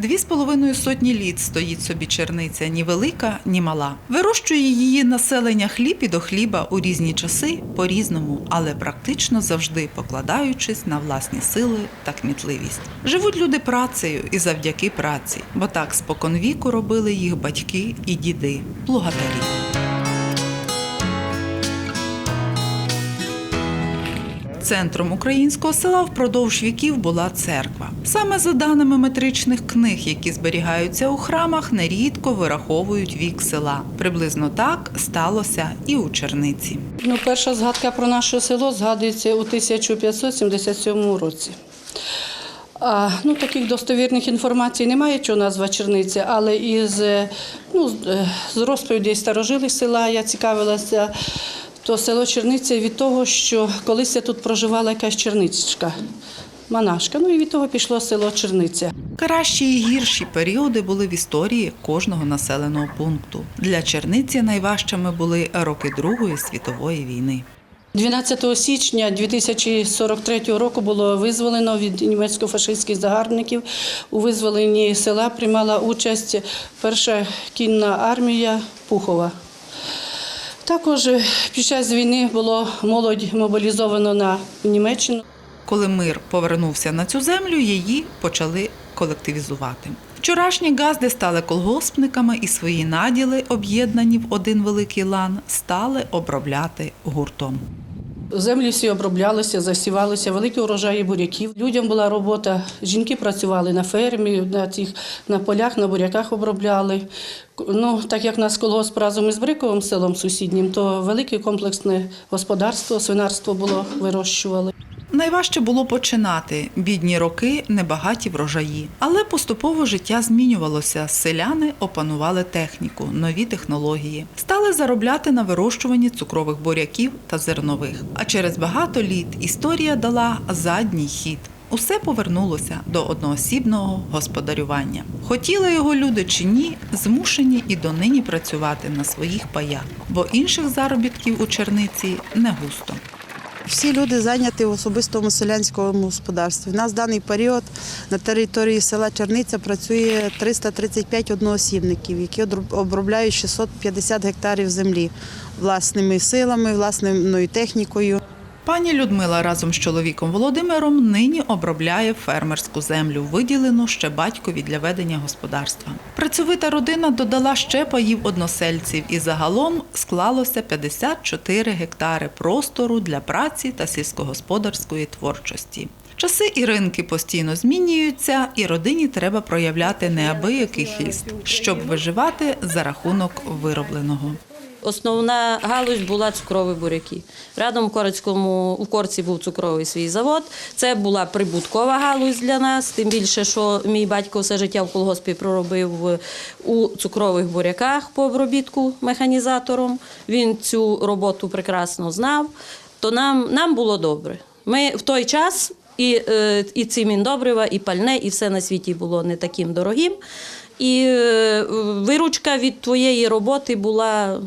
Дві з половиною сотні літ стоїть собі черниця, ні велика, ні мала. Вирощує її населення хліб і до хліба у різні часи по-різному, але практично завжди покладаючись на власні сили та кмітливість. Живуть люди працею і завдяки праці, бо так споконвіку робили їх батьки і діди, плугатарі. Центром українського села впродовж віків була церква. Саме за даними метричних книг, які зберігаються у храмах, нерідко вираховують вік села. Приблизно так сталося і у Черниці. Ну, перша згадка про наше село згадується у 1577 році. А, ну, таких достовірних інформацій немає, що назва Черниця, але із, е, ну, е, з розповідей старожилих села я цікавилася, то село Черниця від того, що колись тут проживала якась черничка, монашка. Ну і від того пішло село Черниця. Кращі і гірші періоди були в історії кожного населеного пункту. Для Черниці найважчими були роки Другої світової війни. 12 січня 2043 року було визволено від німецько-фашистських загарбників. У визволенні села приймала участь перша кінна армія Пухова. Також під час війни було молодь мобілізовано на Німеччину. Коли мир повернувся на цю землю, її почали колективізувати. Вчорашні газди стали колгоспниками і свої наділи, об'єднані в один великий лан, стали обробляти гуртом. Землі всі оброблялися, засівалися, великі урожаї буряків. Людям була робота. Жінки працювали на фермі, на цих на полях, на буряках обробляли. Ну, так як у нас колгосп разом із Бриковим селом сусіднім, то велике комплексне господарство, свинарство було вирощували. Найважче було починати бідні роки, небагаті врожаї. Але поступово життя змінювалося. Селяни опанували техніку, нові технології, стали заробляти на вирощуванні цукрових буряків та зернових. А через багато літ історія дала задній хід. Усе повернулося до одноосібного господарювання. Хотіли його люди чи ні, змушені і донині працювати на своїх паях, бо інших заробітків у черниці не густо. Всі люди зайняті в особистому селянському господарстві. У нас в даний період на території села Черниця працює 335 одноосібників, які обробляють 650 гектарів землі власними силами, власною технікою. Пані Людмила разом з чоловіком Володимиром нині обробляє фермерську землю, виділену ще батькові для ведення господарства. Працьовита родина додала ще паїв односельців, і загалом склалося 54 гектари простору для праці та сільськогосподарської творчості. Часи і ринки постійно змінюються, і родині треба проявляти неабиякий хист, щоб виживати за рахунок виробленого. Основна галузь була цукрові буряки. Рядом в Корецькому у Корці був цукровий свій завод. Це була прибуткова галузь для нас. Тим більше, що мій батько все життя в колгоспі проробив у цукрових буряках по обробітку механізатором. Він цю роботу прекрасно знав. То нам, нам було добре. Ми в той час і, е, і ці міндобрива, і пальне, і все на світі було не таким дорогим. І е, виручка від твоєї роботи була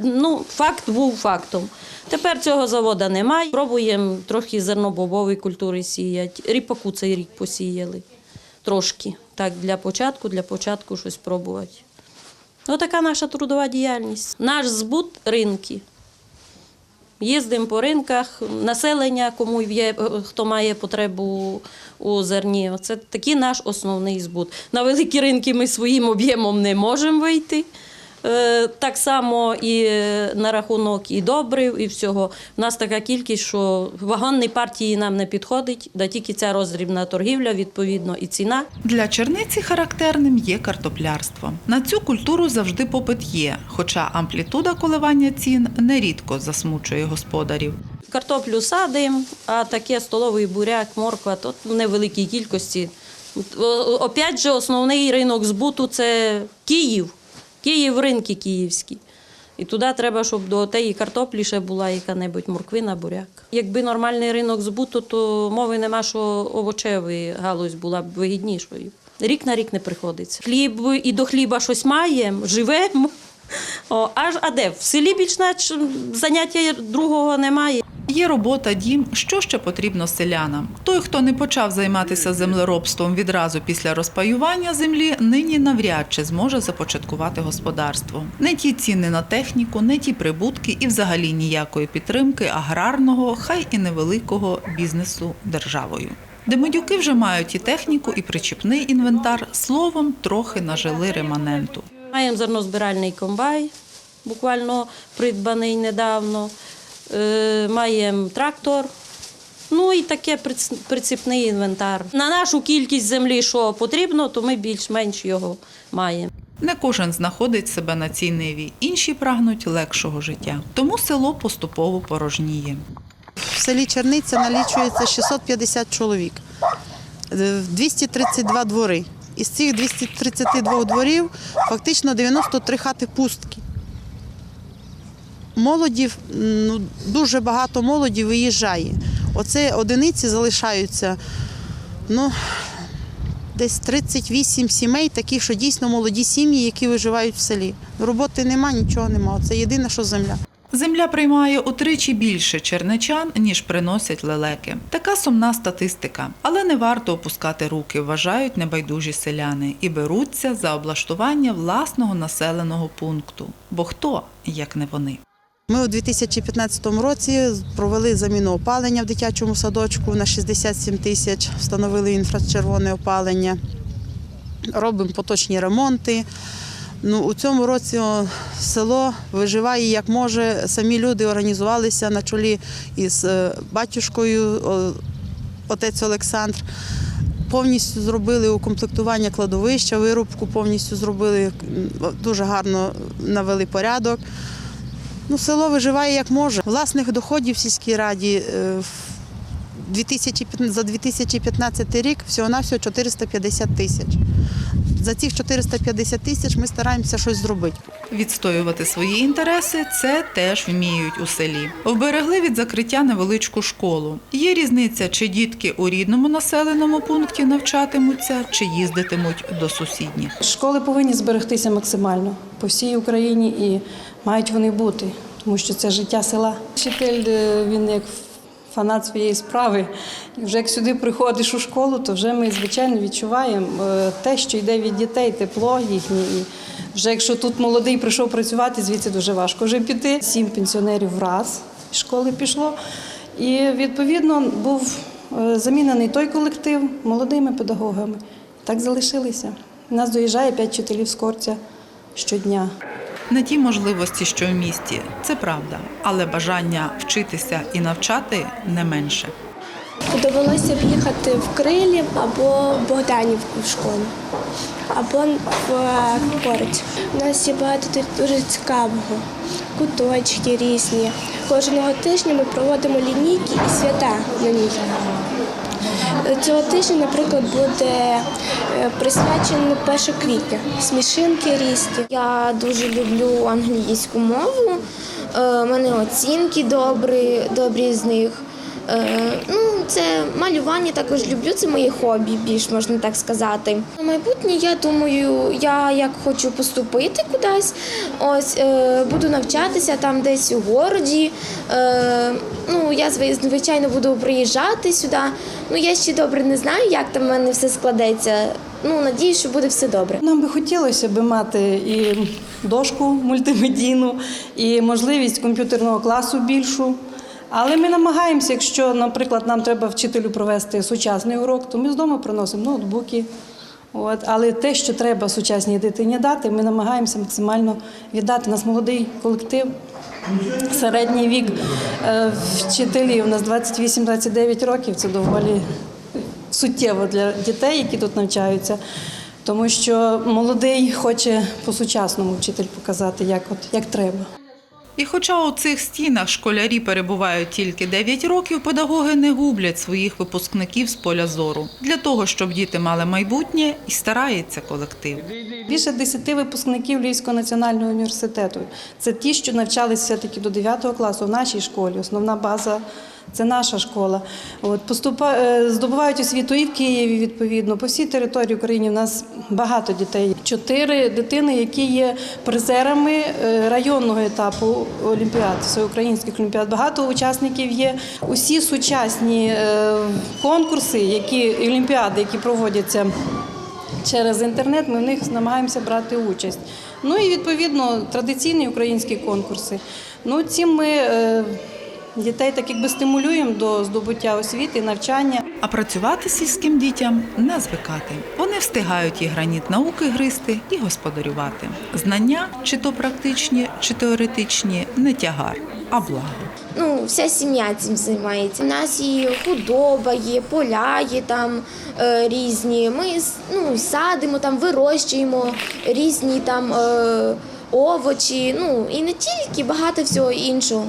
ну, факт був фактом. Тепер цього заводу немає. Пробуємо трохи зернобобової культури сіяти. Ріпаку цей рік посіяли. Трошки. Так, для початку, для початку щось пробувати. Отака наша трудова діяльність. Наш збут ринки. Їздимо по ринках, населення, кому є, хто має потребу у зерні. Це такий наш основний збут. На великі ринки ми своїм об'ємом не можемо вийти. Е, Так само і на рахунок і добрив, і всього. У нас така кількість, що вагонні партії нам не підходить, да тільки ця роздрібна торгівля, відповідно, і ціна. Для черниці характерним є картоплярство. На цю культуру завжди попит є, хоча амплітуда коливання цін нерідко засмучує господарів. Картоплю садимо, а таке столовий буряк, морква, то в невеликій кількості. Опять же, основний ринок збуту це Київ. Київ ринки київські. І туди треба, щоб до тієї картоплі ще була яка-небудь морквина, буряк. Якби нормальний ринок збуту, то мови нема, що овочевий галузь була б вигіднішою. Рік на рік не приходиться. Хліб і до хліба щось маємо, живемо. О, аж а де? В селі більш заняття другого немає. Є робота, дім, що ще потрібно селянам. Той, хто не почав займатися землеробством відразу після розпаювання землі, нині навряд чи зможе започаткувати господарство. Не ті ціни на техніку, не ті прибутки і взагалі ніякої підтримки аграрного, хай і невеликого бізнесу державою. Демидюки вже мають і техніку, і причіпний інвентар. Словом, трохи нажили реманенту. Маємо зернозбиральний комбай, буквально придбаний недавно. Е, Маємо трактор. Ну і таке приц- приціпний інвентар. На нашу кількість землі, що потрібно, то ми більш-менш його маємо. Не кожен знаходить себе на цій ниві, інші прагнуть легшого життя. Тому село поступово порожніє. В селі Черниця налічується 650 чоловік, Е, 232 двори. Із цих 232 дворів фактично 93 хати пустки. Молоді, ну, дуже багато молоді виїжджає. Оце одиниці залишаються ну, десь 38 сімей, такі, що дійсно молоді сім'ї, які виживають в селі. Роботи нема, нічого нема. Це єдине, що земля. Земля приймає утричі більше черничан, ніж приносять лелеки. Така сумна статистика. Але не варто опускати руки, вважають небайдужі селяни і беруться за облаштування власного населеного пункту. Бо хто, як не вони? Ми у 2015 році провели заміну опалення в дитячому садочку на 67 тисяч, встановили інфрачервоне опалення, робимо поточні ремонти. Ну, у цьому році село виживає як може. Самі люди організувалися на чолі із е, батюшкою, отець Олександр. Повністю зробили укомплектування кладовища, вирубку повністю зробили, дуже гарно навели порядок. Ну, село виживає як може. Власних доходів в сільській раді е, в 2015 за 2015 рік всього-навсього 450 тисяч. За цих 450 тисяч ми стараємося щось зробити. Відстоювати свої інтереси це теж вміють у селі. Вберегли від закриття невеличку школу. Є різниця, чи дітки у рідному населеному пункті навчатимуться, чи їздитимуть до сусідніх. Школи повинні зберегтися максимально по всій Україні і мають вони бути, тому що це життя села. Вчитель е, він як фанат своєї справи. І вже як сюди приходиш у школу, то вже ми звичайно відчуваємо е, те, що йде від дітей, тепло їхнє. Вже якщо тут молодий прийшов працювати, звідси дуже важко вже піти. Сім пенсіонерів враз з школи пішло. І відповідно був е, замінений той колектив молодими педагогами. Так залишилися. У нас доїжджає п'ять вчителів з Корця щодня. Не ті можливості, що в місті, це правда, але бажання вчитися і навчати не менше. Довелося б їхати в Крилів або Богданівку в школу, або в Короть. У нас є багато тут дуже цікавого, куточки різні. Кожного тижня ми проводимо лінійки і свята на ній. Цього тижня, наприклад, буде е, присвячено 1 квітня. Смішинки різні. Я дуже люблю англійську мову. Е, У мене оцінки добрі, добрі з них. Е, Ну, це малювання також люблю. Це моє хобі, більш можна так сказати. На майбутнє я думаю, я як хочу поступити кудись. Ось е, буду навчатися там десь у городі. Е, Ну, я звичайно буду приїжджати сюди. Ну я ще добре не знаю, як там в мене все складеться. Ну, надіюсь, що буде все добре. Нам би хотілося б мати і дошку мультимедійну, і можливість комп'ютерного класу більшу. Але ми намагаємося, якщо, наприклад, нам треба вчителю провести сучасний урок, то ми з дому приносимо ноутбуки. От. Але те, що треба сучасній дитині дати, ми намагаємося максимально віддати. У нас молодий колектив, середній вік е, вчителів. У нас 28-29 років. Це доволі суттєво для дітей, які тут навчаються. Тому що молодий хоче по-сучасному вчитель показати, як, от, як треба. І хоча у цих стінах школярі перебувають тільки 9 років, педагоги не гублять своїх випускників з поля зору. Для того, щоб діти мали майбутнє, і старається колектив. Більше 10 випускників Львівського національного університету. Це ті, що навчалися все-таки до 9 класу в нашій школі. Основна база Це наша школа. От, поступа, е, здобувають освіту і в Києві, відповідно. По всій території України в нас багато дітей. Чотири дитини, які є призерами е, районного етапу олімпіад, всеукраїнських олімпіад. Багато учасників є. Усі сучасні е, конкурси, які олімпіади, які проводяться через інтернет, ми в них намагаємося брати участь. Ну і відповідно традиційні українські конкурси. Ну, цим ми дітей так якби стимулюємо до здобуття освіти, навчання. А працювати сільським дітям не звикати. Вони встигають і граніт науки гристи, і господарювати. Знання, чи то практичні, чи теоретичні, не тягар, а благо. Ну, вся сім'я цим займається. У нас і худоба є, поля є там е, різні. Ми ну, садимо, там, вирощуємо різні там е, овочі. Ну і не тільки багато всього іншого.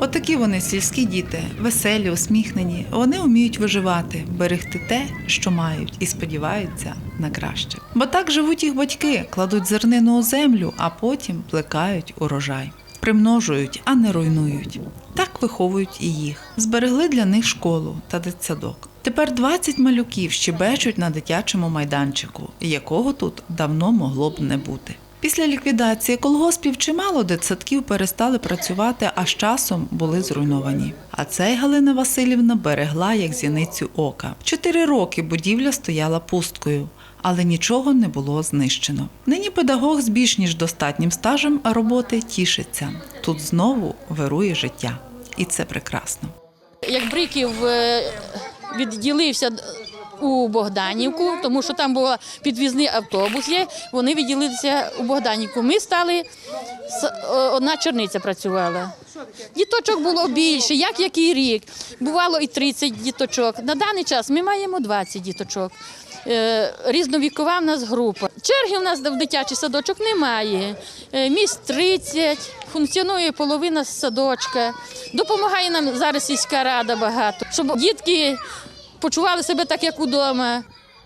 Отакі вони сільські діти, веселі, усміхнені. Вони вміють виживати, берегти те, що мають, і сподіваються на краще. Бо так живуть їх батьки, кладуть зернину у землю, а потім плекають урожай. Примножують, а не руйнують. Так виховують і їх. Зберегли для них школу та дитсадок. Тепер 20 малюків щебечуть на дитячому майданчику, якого тут давно могло б не бути. Після ліквідації колгоспів чимало дитсадків перестали працювати, а з часом були зруйновані. А цей Галина Васильівна берегла як зіницю ока. Чотири роки будівля стояла пусткою, але нічого не було знищено. Нині педагог з більш ніж достатнім стажем роботи тішиться. Тут знову вирує життя, і це прекрасно. як Бриків е, відділився у Богданівку, тому що там був підвізний автобус є, вони відділилися у Богданівку. Ми стали, одна черниця працювала. Діточок було більше, як який рік. Бувало і 30 діточок. На даний час ми маємо 20 діточок. Е, Різновікова в нас група. Черги в нас в дитячий садочок немає. Е, Місць 30, функціонує половина садочка. Допомагає нам зараз сільська рада багато, щоб дітки почували себе так, як удома.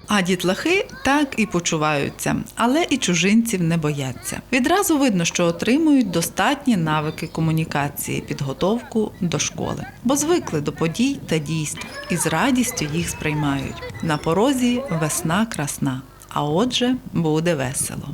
А дітлахи так і почуваються, але і чужинців не бояться. Відразу видно, що отримують достатні навики комунікації, підготовку до школи, бо звикли до подій та дійств і з радістю їх сприймають. На порозі весна красна, а отже, буде весело.